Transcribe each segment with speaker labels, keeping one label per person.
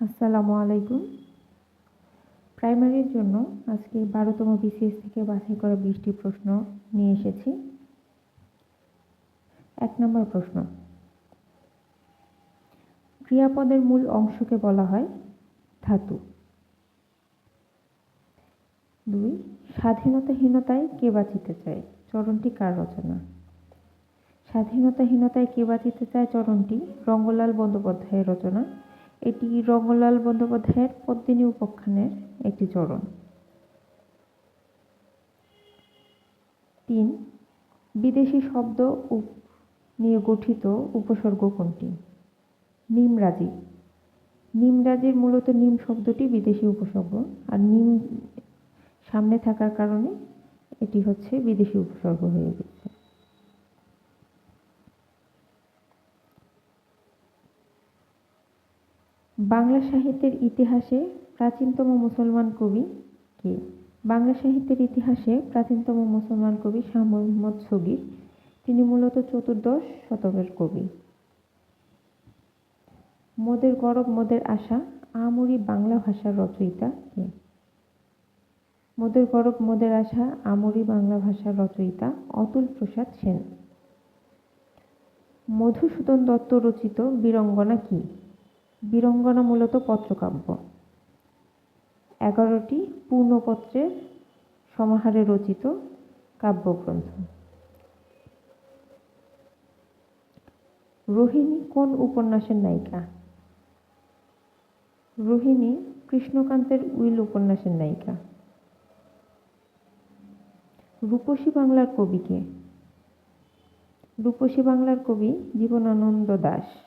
Speaker 1: আসসালামু আলাইকুম। প্রাইমারির জন্য আজকে বারোতম বিসিএস থেকে বাছাই করা বিশটি প্রশ্ন নিয়ে এসেছি। এক নম্বর প্রশ্ন। ক্রিয়াপদের মূল অংশকে বলা হয় ধাতু। দুই, স্বাধীনতাহীনতায় কে বাঁচিতে চায়? চরণটি কার রচনা? স্বাধীনতাহীনতায় কে বাঁচিতে চায়? চরণটি রঙ্গলাল বন্দ্যোপাধ্যায়ের রচনা। এটি রঙ্গলাল বন্দ্যোপাধ্যায়ের পদ্মিনী উপাখ্যানের একটি চরণ। তিন, বিদেশি শব্দ নিয়ে গঠিত উপসর্গ কোনটি? নিমরাজি। নিমরাজির মূলত নিম শব্দটি বিদেশি উপসর্গ আর নিম সামনে থাকার কারণে এটি হচ্ছে বিদেশি উপসর্গ হয়ে গেছে। বাংলা সাহিত্যের ইতিহাসে প্রাচীনতম মুসলমান কবি কে? বাংলা সাহিত্যের ইতিহাসে প্রাচীনতম মুসলমান কবি শাহ মোহাম্মদ সগির। তিনি মূলত চতুর্দশ শতকের কবি। মোদের গরব, মোদের আশা, আমরি বাংলা ভাষার রচয়িতা কে? মোদের গরব, মোদের আশা, আমরি বাংলা ভাষার রচয়িতা অতুল প্রসাদ সেন। মধুসূদন দত্ত রচিত বীরঙ্গনা কী? বীরঙ্গনা মূলত পত্রকাব্য। এগারোটি পূর্ণপত্রের সমাহারে রচিত কাব্যগ্রন্থ। রোহিণী কোন উপন্যাসের নায়িকা? রোহিণী কৃষ্ণকান্তের উইল উপন্যাসের নায়িকা। রূপসী বাংলার কবিকে রূপসী বাংলার কবি জীবনানন্দ দাস।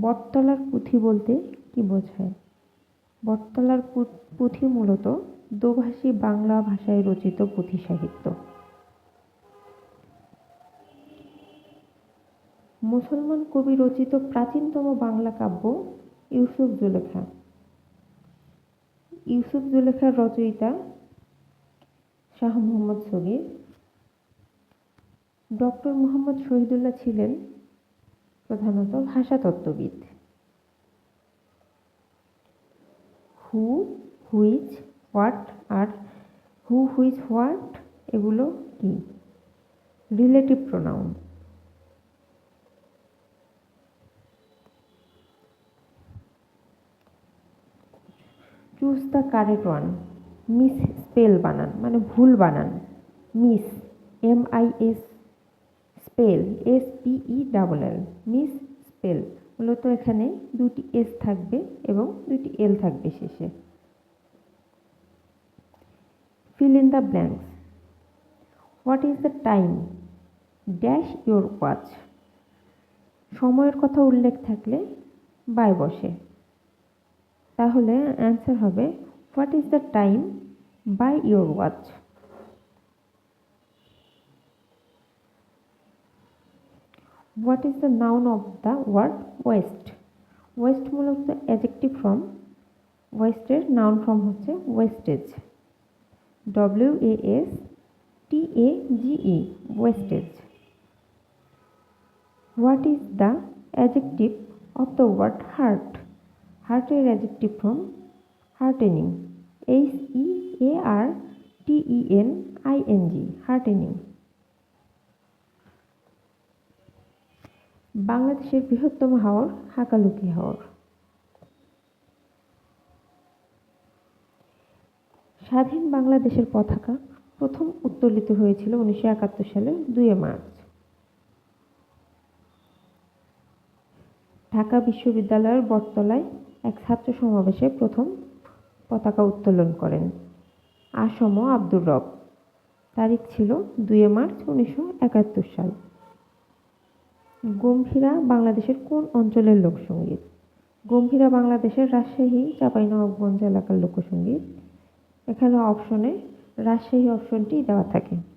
Speaker 1: বটতলার পুঁথি বলতে কি বোঝায়? বটতলার পুঁথি মূলত দোভাষী বাংলা ভাষায় রচিত পুঁথি সাহিত্য। মুসলমান কবি রচিত প্রাচীনতম বাংলা কাব্য ইউসুফ জুলেখা। ইউসুফ জুলেখার রচয়িতা শাহ মোহাম্মদ সগির। ডক্টর মোহাম্মদ শহীদুল্লাহ ছিলেন প্রধানত ভাষাতত্ত্ববিদ। Who, which, what, are, who, which, what এগুলো কি? Relative pronoun. Choose the correct one. Misspell বানান মানে ভুল বানান। Miss, M I S spell S P E double L misspell. মূলত এখানে দুটি এস থাকবে এবং দুটি এল থাকবে শেষে। Fill in the blanks what is the time dash your watch সময়ের কথা উল্লেখ থাকলে বাই বসে। তাহলে অ্যান্সার হবে what is the time by your watch What is the noun of the word waste waste মূলত অ্যাজেক্টিভ ফর্ম ওয়েস্টের noun form হচ্ছে wastage W A S T A G E wastage what is the adjective of the word heart হার্টের adjective form heartening H E A R T E N I N G heartening বাংলাদেশের বৃহত্তম হাওর হাকালুকি হাওর। স্বাধীন বাংলাদেশের পতাকা প্রথম উত্তোলিত হয়েছিল উনিশশো একাত্তর সালে দুই মার্চ। ঢাকা বিশ্ববিদ্যালয়ের বটতলায় এক ছাত্র সমাবেশে প্রথম পতাকা উত্তোলন করেন আসম আব্দুর রব। তারিখ ছিল দুই মার্চ উনিশশো একাত্তর সাল। গম্ভীরা বাংলাদেশের কোন অঞ্চলের লোকসঙ্গীত? গম্ভীরা বাংলাদেশের রাজশাহী, চাঁপাইনবাবগঞ্জ এলাকার লোকসঙ্গীত। এখানে অপশনে রাজশাহী অপশনটি দেওয়া থাকে।